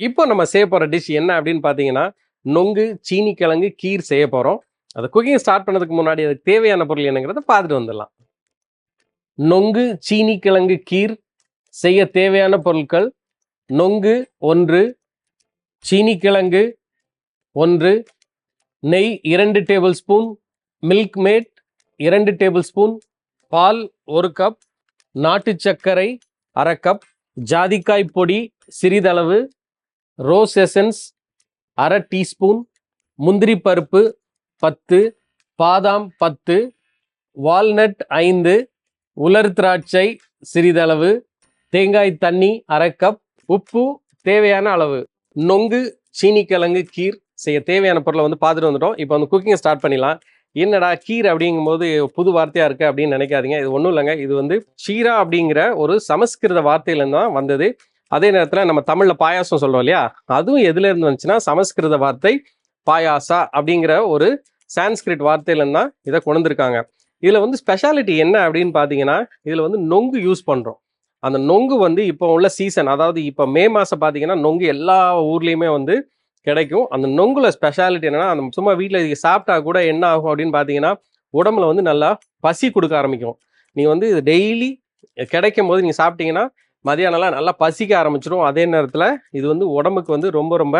இப்போ நம்ம செய்ய போகிற டிஷ் என்ன அப்படின்னு பார்த்தீங்கன்னா நொங்கு சீனி கிழங்கு கீர் செய்ய போகிறோம் அதை குக்கிங் ஸ்டார்ட் பண்ணதுக்கு முன்னாடி அதுக்கு தேவையான பொருள் என்னங்கிறத பார்த்துட்டு வந்துடலாம். நொங்கு சீனி கிழங்கு கீர் செய்ய தேவையான பொருட்கள் நொங்கு ஒன்று சீனி கிழங்கு ஒன்று நெய் இரண்டு டேபிள் ஸ்பூன் மில்க் மேட் இரண்டு டேபிள் ஸ்பூன் பால் ஒரு கப் நாட்டு சர்க்கரை அரை கப் ஜாதிக்காய் பொடி சிறிதளவு ரோஸ் எசன்ஸ் அரை டீஸ்பூன் முந்திரி பருப்பு பத்து பாதாம் பத்து வால்நட் ஐந்து உலர் திராட்சை சிறிதளவு தேங்காய் தண்ணி அரை கப் உப்பு தேவையான அளவு. நொங்கு சீனிக்கிழங்கு கீர் செய்ய தேவையான பொருளை வந்து பார்த்துட்டு வந்துட்டோம். இப்போ வந்து குக்கிங்கை ஸ்டார்ட் பண்ணிடலாம். என்னடா கீர் அப்படிங்கும்போது புது வார்த்தையாக இருக்குது அப்படின்னு நினைக்காதீங்க. இது ஒன்றும் இல்லைங்க. இது வந்து ஷீரா அப்படிங்கிற ஒரு சமஸ்கிருத வார்த்தையிலேருந்து தான் வந்தது. அதே நேரத்தில் நம்ம தமிழில் பாயாசம் சொல்கிறோம் இல்லையா? அதுவும் எதுல இருந்து வந்துச்சுன்னா சமஸ்கிருத வார்த்தை பாயாசா அப்படிங்கிற ஒரு சான்ஸ்கிரிட் வார்த்தையிலேருந்து தான் இதை கொண்டிருக்காங்க இதில் வந்து ஸ்பெஷாலிட்டி என்ன அப்படின்னு பார்த்தீங்கன்னா இதில் வந்து நொங்கு யூஸ் பண்ணுறோம் அந்த நொங்கு வந்து இப்போ உள்ள சீசன் அதாவது இப்போ மே மாதம் பார்த்தீங்கன்னா நொங்கு எல்லா ஊர்லேயுமே வந்து கிடைக்கும். அந்த நொங்குல ஸ்பெஷாலிட்டி என்னன்னா அந்த சும்மா வீட்டில் சாப்பிட்டா கூட என்ன ஆகும் அப்படின்னு பார்த்தீங்கன்னா உடம்புல வந்து நல்லா பசி கொடுக்க ஆரம்பிக்கும். நீங்கள் வந்து இது டெய்லி கிடைக்கும் போது நீங்கள் சாப்பிட்டீங்கன்னா மதியானம்லாம் நல்லா பசிக்க ஆரம்பிச்சிடும் அதே நேரத்தில் இது வந்து உடம்புக்கு வந்து ரொம்ப ரொம்ப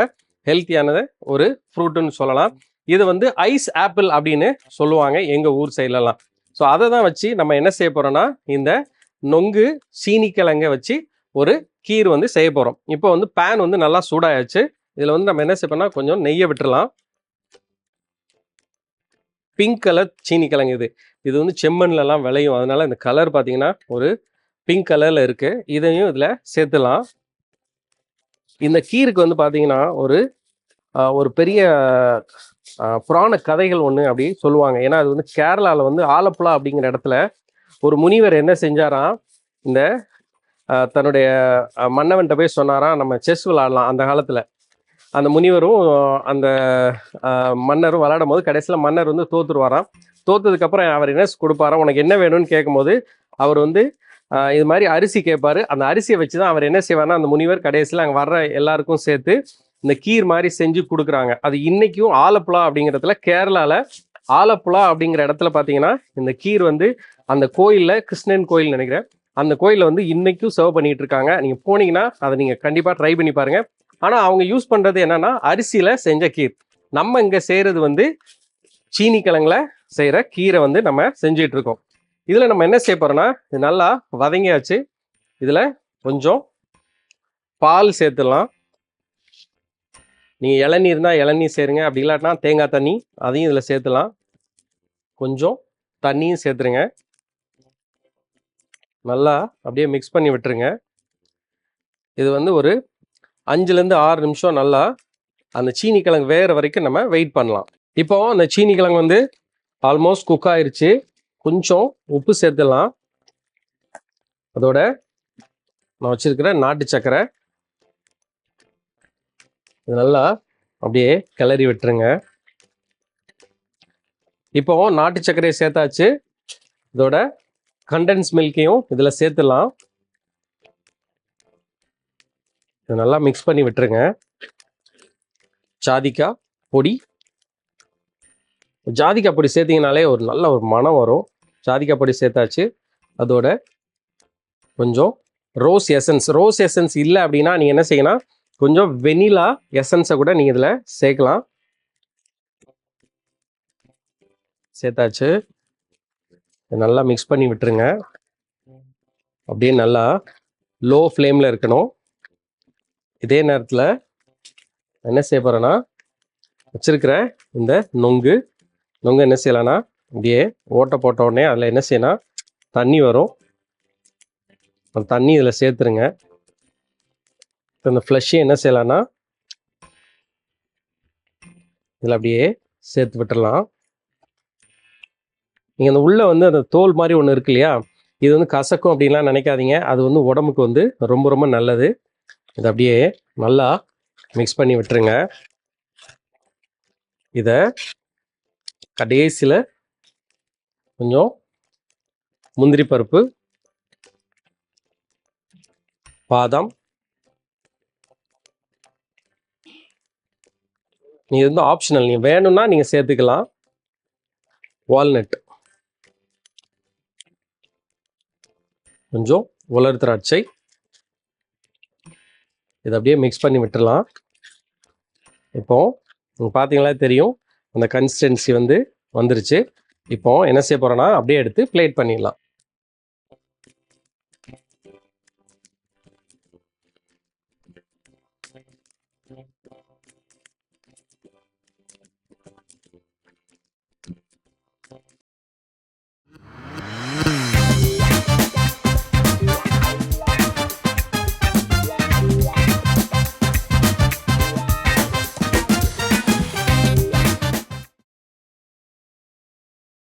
ஹெல்த்தியானது ஒரு ஃப்ரூட்டுன்னு சொல்லலாம். இது வந்து ஐஸ் ஆப்பிள் அப்படின்னு சொல்லுவாங்க எங்கள் ஊர் சைட்லலாம் ஸோ அதை தான் வச்சு நம்ம என்ன செய்ய போகிறோம்னா இந்த நொங்கு சீனிக்கிழங்கை வச்சு ஒரு கீர் வந்து செய்ய போகிறோம் இப்போ வந்து பேன் வந்து நல்லா சூடாயாச்சு. இதில் வந்து நம்ம என்ன செய்யணும்னா கொஞ்சம் நெய்யை விட்டுறலாம். பிங்க் கலர் சீனிக்கிழங்கு இது. இது வந்து செம்மண்லலாம் விளையும். அதனால இந்த கலர் பார்த்தீங்கன்னா ஒரு பிங்க் கலரில் இருக்குது இதையும் இதில் சேர்த்துலாம். இந்த கீருக்கு வந்து பார்த்தீங்கன்னா ஒரு ஒரு பெரிய புராண கதைகள் ஒன்று அப்படி சொல்லுவாங்க. ஏன்னா அது வந்து கேரளாவில் வந்து ஆலப்புழா அப்படிங்கிற இடத்துல ஒரு முனிவர் என்ன செஞ்சாராம் இந்த தன்னுடைய மன்னவன்கிட்ட போய் சொன்னாராம் நம்ம செஸ் விளாடலாம் அந்த காலத்தில். அந்த முனிவரும் அந்த மன்னரும் விளாடும் போது கடைசியில் மன்னர் வந்து தோத்துருவாராம். தோத்ததுக்கப்புறம் அவர் என்ன கொடுப்பாராம் உனக்கு என்ன வேணும்னு கேட்கும்போது அவர் வந்து இது மாதிரி அரிசி கேட்பாரு அந்த அரிசியை வச்சு தான் அவர் என்ன செய்வார்னா அந்த முனிவர் கடைசியில் அங்கே வர்ற எல்லாருக்கும் சேர்த்து இந்த கீர் மாதிரி செஞ்சு கொடுக்குறாங்க. அது இன்னைக்கும் ஆலப்புழா அப்படிங்கிறதுல கேரளாவில் ஆலப்புழா அப்படிங்கிற இடத்துல பார்த்தீங்கன்னா இந்த கீர் வந்து அந்த கோயிலில் கிருஷ்ணன் கோயில் நினைக்கிறேன். அந்த கோயிலில் வந்து இன்னைக்கும் சர்வ் பண்ணிட்டு இருக்காங்க. நீங்கள் போனீங்கன்னா அதை நீங்கள் கண்டிப்பாக ட்ரை பண்ணி பாருங்க. ஆனால் அவங்க யூஸ் பண்ணுறது என்னன்னா அரிசியில் செஞ்ச கீர். நம்ம இங்கே செய்கிறது வந்து சீனி கிழங்குல செய்கிற கீரை வந்து நம்ம செஞ்சுட்டு இருக்கோம். இதில் நம்ம என்ன செய்ய போகிறோன்னா இது நல்லா வதங்கியாச்சு. இதில் கொஞ்சம் பால் சேர்த்துடலாம். நீங்கள் இளநீர் இருந்தால் இளநீர் சேருங்க. அப்படி இல்லாட்டினா தேங்காய் தண்ணி அதையும் இதில் சேர்த்துலாம் கொஞ்சம் தண்ணியும் சேர்த்துருங்க. நல்லா அப்படியே மிக்ஸ் பண்ணி விட்டுருங்க. இது வந்து ஒரு அஞ்சுலேருந்து ஆறு நிமிஷம் நல்லா அந்த சீனி கிழங்கு வேகிற வரைக்கும் நம்ம வெயிட் பண்ணலாம். இப்போ அந்த சீனி கிழங்கு வந்து ஆல்மோஸ்ட் குக் ஆயிடுச்சு கொஞ்சம் உப்பு சேர்த்துடலாம். அதோட நான் வச்சிருக்கிற நாட்டு சக்கரை. இது நல்லா அப்படியே கிளறி விட்டுருங்க. இப்போ நாட்டு சர்க்கரையை சேர்த்தாச்சு. இதோட கண்டென்ஸ் மில்கையும் இதில் சேர்த்துடலாம். இது நல்லா மிக்ஸ் பண்ணி விட்டுருங்க. ஜாதிக்காய் பொடி ஜாதிக்காய் பொடி ஒரு நல்ல ஒரு மனம் வரும். ஜாதிக்காய் சேர்த்தாச்சு. அதோட கொஞ்சம் ரோஸ் எசன்ஸ் ரோஸ் எசன்ஸ் இல்லை அப்படின்னா நீங்கள் என்ன செய்யணும் கொஞ்சம் வெனிலா எசன்ஸை கூட நீங்கள் இதில் சேர்க்கலாம். சேர்த்தாச்சு. நல்லா மிக்ஸ் பண்ணி விட்டுருங்க. அப்படியே நல்லா லோ ஃப்ளேமில் இருக்கணும். இதே நேரத்தில் என்ன செய்ய போகிறேன்னா வச்சிருக்கிற இந்த நொங்கு நொங்கு என்ன செய்யலாம்னா அப்படியே ஓட்டை போட்ட உடனே அதில் என்ன செய்யணும் தண்ணி வரும். அந்த தண்ணி இதில் சேர்த்துருங்க. அந்த இந்த என்ன செய்யலாம்னா இதில் அப்படியே சேர்த்து விட்டுடலாம் நீங்கள் அந்த உள்ளே வந்து அந்த தோல் மாதிரி ஒன்று இருக்கு இல்லையா இது வந்து கசக்கும் அப்படின்லாம் நினைக்காதீங்க. அது வந்து உடம்புக்கு வந்து ரொம்ப ரொம்ப நல்லது. இதை அப்படியே நல்லா மிக்ஸ் பண்ணி விட்டுருங்க. இதை கடைசியில் கொஞ்சம் முந்திரி பருப்பு பாதாம். நீ வந்து ஆப்ஷனல் நீ வேணும்னா நீங்கள் சேர்த்துக்கலாம். வால்நட் கொஞ்சம் உலர் திராட்சை. இதை அப்படியே மிக்ஸ் பண்ணி விட்டுடலாம். இப்போ நீங்கள் பார்த்தீங்களா தெரியும். அந்த கன்சிஸ்டன்சி வந்து வந்துருச்சு. இப்போ என்ன செய்ய போகிறோன்னா அப்படியே எடுத்து பிளேட் பண்ணிடலாம்.